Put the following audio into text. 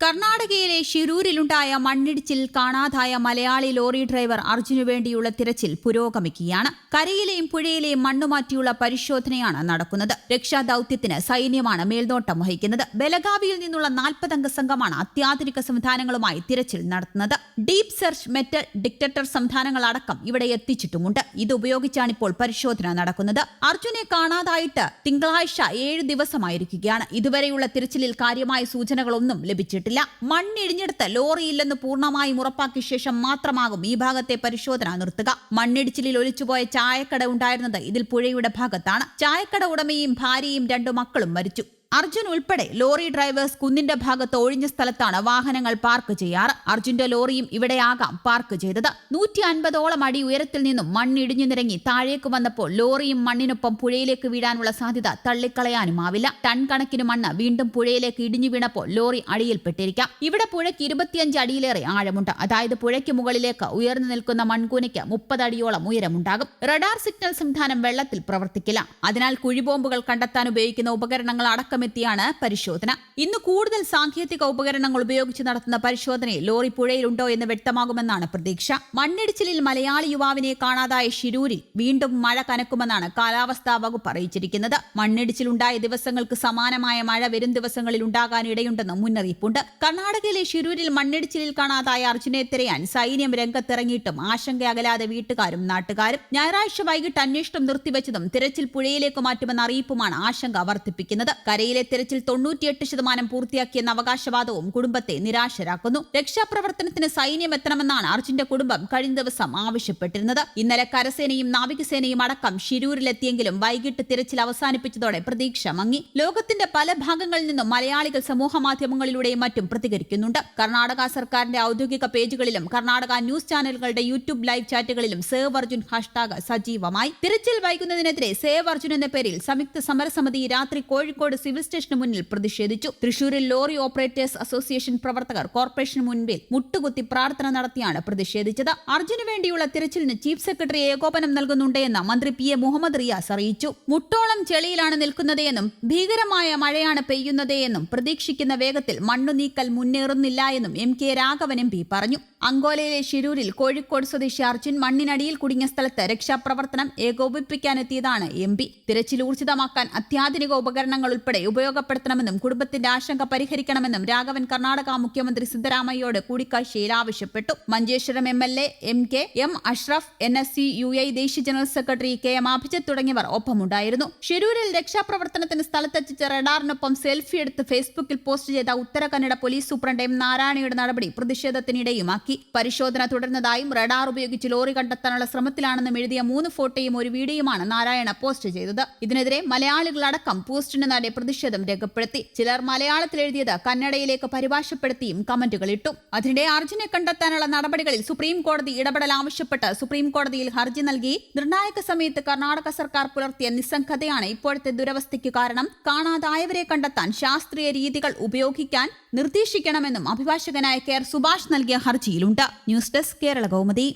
കർണാടകയിലെ ഷിരൂരിലുണ്ടായ മണ്ണിടിച്ചിൽ കാണാതായ മലയാളി ലോറി ഡ്രൈവർ അർജുനു വേണ്ടിയുള്ള തിരച്ചിൽ പുരോഗമിക്കുകയാണ്. കരയിലെയും പുഴയിലെയും മണ്ണുമാറ്റിയുള്ള പരിശോധനയാണ് നടക്കുന്നത്. രക്ഷാദൌത്യത്തിന് സൈന്യമാണ് മേൽനോട്ടം വഹിക്കുന്നത്. ബലഗാവിയിൽ നിന്നുള്ള നാൽപ്പതംഗ സംഘമാണ് അത്യാധുനിക സംവിധാനങ്ങളുമായി തിരച്ചിൽ നടത്തുന്നത്. ഡീപ് സെർച്ച് മെറ്റൽ ഡിറ്റക്ടർ സംവിധാനങ്ങളടക്കം ഇവിടെ എത്തിച്ചിട്ടുമുണ്ട്. ഇത് ഉപയോഗിച്ചാണ് ഇപ്പോൾ പരിശോധന നടക്കുന്നത്. അർജുനെ കാണാതായിട്ട് തിങ്കളാഴ്ച ഏഴ് ദിവസമായിരിക്കുകയാണ്. ഇതുവരെയുള്ള തിരച്ചിലിൽ കാര്യമായ സൂചനകളൊന്നും ലഭിച്ചിട്ടില്ല. മണ്ണിടിഞ്ഞെടുത്ത് ലോറിയില്ലെന്ന് പൂർണമായും ഉറപ്പാക്കിയ ശേഷം മാത്രമാകും ഈ ഭാഗത്തെ പരിശോധന നിർത്തുക. മണ്ണിടിച്ചിലിൽ ഒലിച്ചുപോയ ചായക്കട ഉണ്ടായിരുന്നത് ഇതിൽ പുഴയുടെ ഭാഗത്താണ്. ചായക്കട ഉടമയും ഭാര്യയും രണ്ടു മക്കളും മരിച്ചു. അർജുൻ ഉൾപ്പെടെ ലോറി ഡ്രൈവേഴ്സ് കുന്നിന്റെ ഭാഗത്ത് ഒഴിഞ്ഞ സ്ഥലത്താണ് വാഹനങ്ങൾ പാർക്ക് ചെയ്യാറ്. അർജുന്റെ ലോറിയും ഇവിടെയാകാം പാർക്ക് ചെയ്തത്. നൂറ്റി അൻപതോളം അടി ഉയരത്തിൽ നിന്നും മണ്ണിടിഞ്ഞു നിരങ്ങി താഴേക്ക് വന്നപ്പോൾ ലോറിയും മണ്ണിനൊപ്പം പുഴയിലേക്ക് വീഴാനുള്ള സാധ്യത തള്ളിക്കളയാനുമാവില്ല. ടൺ കണക്കിന് മണ്ണ് വീണ്ടും പുഴയിലേക്ക് ഇടിഞ്ഞു വീണപ്പോൾ ലോറി അടിയിൽപ്പെട്ടിരിക്കാം. ഇവിടെ പുഴയ്ക്ക് ഇരുപത്തിയഞ്ച് അടിയിലേറെ ആഴമുണ്ട്. അതായത് പുഴയ്ക്ക് മുകളിലേക്ക് ഉയർന്നു നിൽക്കുന്ന മൺകൂനയ്ക്ക് മുപ്പതടിയോളം ഉയരമുണ്ടാകും. റഡാർ സിഗ്നൽ സംവിധാനം വെള്ളത്തിൽ പ്രവർത്തിക്കില്ല. അതിനാൽ കുഴിബോംബുകൾ കണ്ടെത്താൻ ഉപയോഗിക്കുന്ന ഉപകരണങ്ങൾ അടക്കമെത്തിയാണ് പരിശോധന. ഇന്ന് കൂടുതൽ സാങ്കേതിക ഉപകരണങ്ങൾ ഉപയോഗിച്ച് നടത്തുന്ന പരിശോധനയിൽ ലോറി പുഴയിലുണ്ടോ എന്ന് വ്യക്തമാകുമെന്നാണ് പ്രതീക്ഷ. മണ്ണിടിച്ചിലിൽ മലയാളി യുവാവിനെ കാണാതായ ഷിരൂരിൽ വീണ്ടും മഴ കനക്കുമെന്നാണ് കാലാവസ്ഥാ വകുപ്പ് അറിയിച്ചിരിക്കുന്നത്. മണ്ണിടിച്ചിലുണ്ടായ ദിവസങ്ങൾക്ക് സമാനമായ മഴ വരും ദിവസങ്ങളിൽ ഉണ്ടാകാനിടയുണ്ടെന്ന് മുന്നറിയിപ്പുണ്ട്. കർണാടകയിലെ ഷിരൂരിൽ മണ്ണിടിച്ചിലിൽ കാണാതായ അർജുനെ തിരയാൻ സൈന്യം രംഗത്തിറങ്ങിയിട്ടും ആശങ്ക അകലാതെ വീട്ടുകാരും നാട്ടുകാരും ഞായറാഴ്ച വൈകിട്ട് അന്വേഷണം നിർത്തിവെച്ചതും തിരച്ചിൽ പുഴയിലേക്ക് മാറ്റുമെന്ന അറിയിപ്പുമാണ് ആശങ്ക വർദ്ധിപ്പിക്കുന്നത്. കരയിലെ തിരച്ചിൽ തൊണ്ണൂറ്റിയെട്ട് ശതമാനം പൂർത്തിയാക്കിയെന്ന അവകാശവാദവും കുടുംബത്തെ നിരാശരാക്കുന്നു. രക്ഷാപ്രവർത്തനത്തിന് സൈന്യം എത്തണമെന്നാണ് അർജുന്റെ കുടുംബം കഴിഞ്ഞ ദിവസം ആവശ്യപ്പെട്ടിരുന്നത്. ഇന്നലെ കരസേനയും നാവികസേനയും അടക്കം ഷിരൂരിലെത്തിയെങ്കിലും വൈകിട്ട് തിരച്ചിൽ അവസാനിപ്പിച്ചതോടെ പ്രതീക്ഷ മങ്ങി. ലോകത്തിന്റെ പല ഭാഗങ്ങളിൽ നിന്നും മലയാളികൾ സമൂഹ മാധ്യമങ്ങളിലൂടെയും മറ്റും പ്രതികരിക്കുന്നുണ്ട്. കർണാടക സർക്കാരിന്റെ ഔദ്യോഗിക പേജുകളിലും കർണാടക ന്യൂസ് ചാനലുകളുടെ യൂട്യൂബ് ലൈവ് ചാറ്റുകളിലും സേവ് അർജുൻ ഹാഷ്ടാഗ് സജീവമായി. തിരച്ചിൽ വൈകുന്നതിനെതിരെ സേവ് അർജുൻ എന്ന പേരിൽ സംയുക്ത സമരസമിതി രാത്രി കോഴിക്കോട് സിവിൽ സ്റ്റേഷന് മുന്നിൽ പ്രതിഷേധിച്ചു. തൃശൂരിൽ ലോറി ഓപ്പറേറ്റേഴ്സ് അസോസിയേഷൻ പ്രവർത്തകർ കോർപ്പറേഷന് മുൻപിൽ മുട്ടുകുത്തി പ്രാർത്ഥന നടത്തിയാണ് പ്രതിഷേധിച്ചത്. അർജുന് വേണ്ടിയുള്ള തിരച്ചിലിന് ചീഫ് സെക്രട്ടറി ഏകോപനം നൽകുന്നുണ്ട് എന്ന് മന്ത്രി പി എ മുഹമ്മദ് റിയാസ് അറിയിച്ചു. മുട്ടോളം ചെളിയിലാണ് നിൽക്കുന്നതെന്നും ഭീകരമായ മഴയാണ് പെയ്യുന്നതെന്നും പ്രതീക്ഷിക്കുന്ന വേഗത്തിൽ മണ്ണു നീക്കൽ മുന്നേറുന്നില്ല എന്നും M K Raghavan M P പറഞ്ഞു. അങ്കോലയിലെ ഷിരൂരിൽ കോഴിക്കോട് സ്വദേശി അർജുൻ മണ്ണിനടിയിൽ കുടുങ്ങിയ സ്ഥലത്ത് രക്ഷാപ്രവർത്തനം ഏകോപിപ്പിക്കാനെത്തിയതാണ് എം പി. തിരച്ചിൽ ഊർജിതമാക്കാൻ അത്യാധുനിക ഉപകരണങ്ങൾ ഉൾപ്പെടെ ഉപയോഗപ്പെടുത്തണമെന്നും കുടുംബത്തിന്റെ ആശങ്ക പരിഹരിക്കണമെന്നും രാഘവൻ കർണാടക മുഖ്യമന്ത്രി സിദ്ധരാമയ്യോട് കൂടിക്കാഴ്ചയിൽ ആവശ്യപ്പെട്ടു. Manjeshwaram M L A M K M Ashraf N S C U I ദേശീയ general secretary K M Abhijith തുടങ്ങിയവർ ഒപ്പമുണ്ടായിരുന്നു. ഷിരൂരിൽ രക്ഷാപ്രവർത്തനത്തിന് സ്ഥലത്തെത്തിച്ച റഡാറിനൊപ്പം സെൽഫി എടുത്ത് ഫേസ്ബുക്കിൽ പോസ്റ്റ് ചെയ്ത Uttara Kannada police superintendent M നാരായണയുടെ നടപടി പ്രതിഷേധത്തിനിടയുമാക്കി. പരിശോധന തുടരുന്നതായും റഡാർ ഉപയോഗിച്ച് ലോറി കണ്ടെത്താനുള്ള ശ്രമത്തിലാണെന്നും എഴുതിയ മൂന്ന് ഫോട്ടോയും ഒരു വീഡിയോയുമാണ് നാരായണ പോസ്റ്റ് ചെയ്തത്. ഇതിനെതിരെ മലയാളികളടക്കം പോസ്റ്റിന് നടെ പ്രതിഷേധം രേഖപ്പെടുത്തി. ചിലർ മലയാളത്തിൽ എഴുതിയത് കന്നഡയിലേക്ക് പരിഭാഷപ്പെടുത്തിയും കമന്റുകൾ ഇട്ടു. അതിനിടെ അർജുനെ കണ്ടെത്താനുള്ള നടപടികളിൽ സുപ്രീം കോടതി ഇടപെടൽ ആവശ്യപ്പെട്ട് സുപ്രീം കോടതിയിൽ ഹർജി നൽകി. നിർണായക സമയത്ത് കർണാടക സർക്കാർ പുലർത്തിയ നിസ്സംഗതയാണ് ഇപ്പോഴത്തെ ദുരവസ്ഥയ്ക്ക് കാരണം. കാണാതായവരെ കണ്ടെത്താൻ ശാസ്ത്രീയ രീതികൾ ഉപയോഗിക്കാൻ നിർദ്ദേശിക്കണമെന്നും അഭിഭാഷകനായ കെ സുഭാഷ് നൽകിയ ഹർജിയിലുണ്ട് ന്യൂസ് ഡെസ്ക് കേരള കൗമുദി.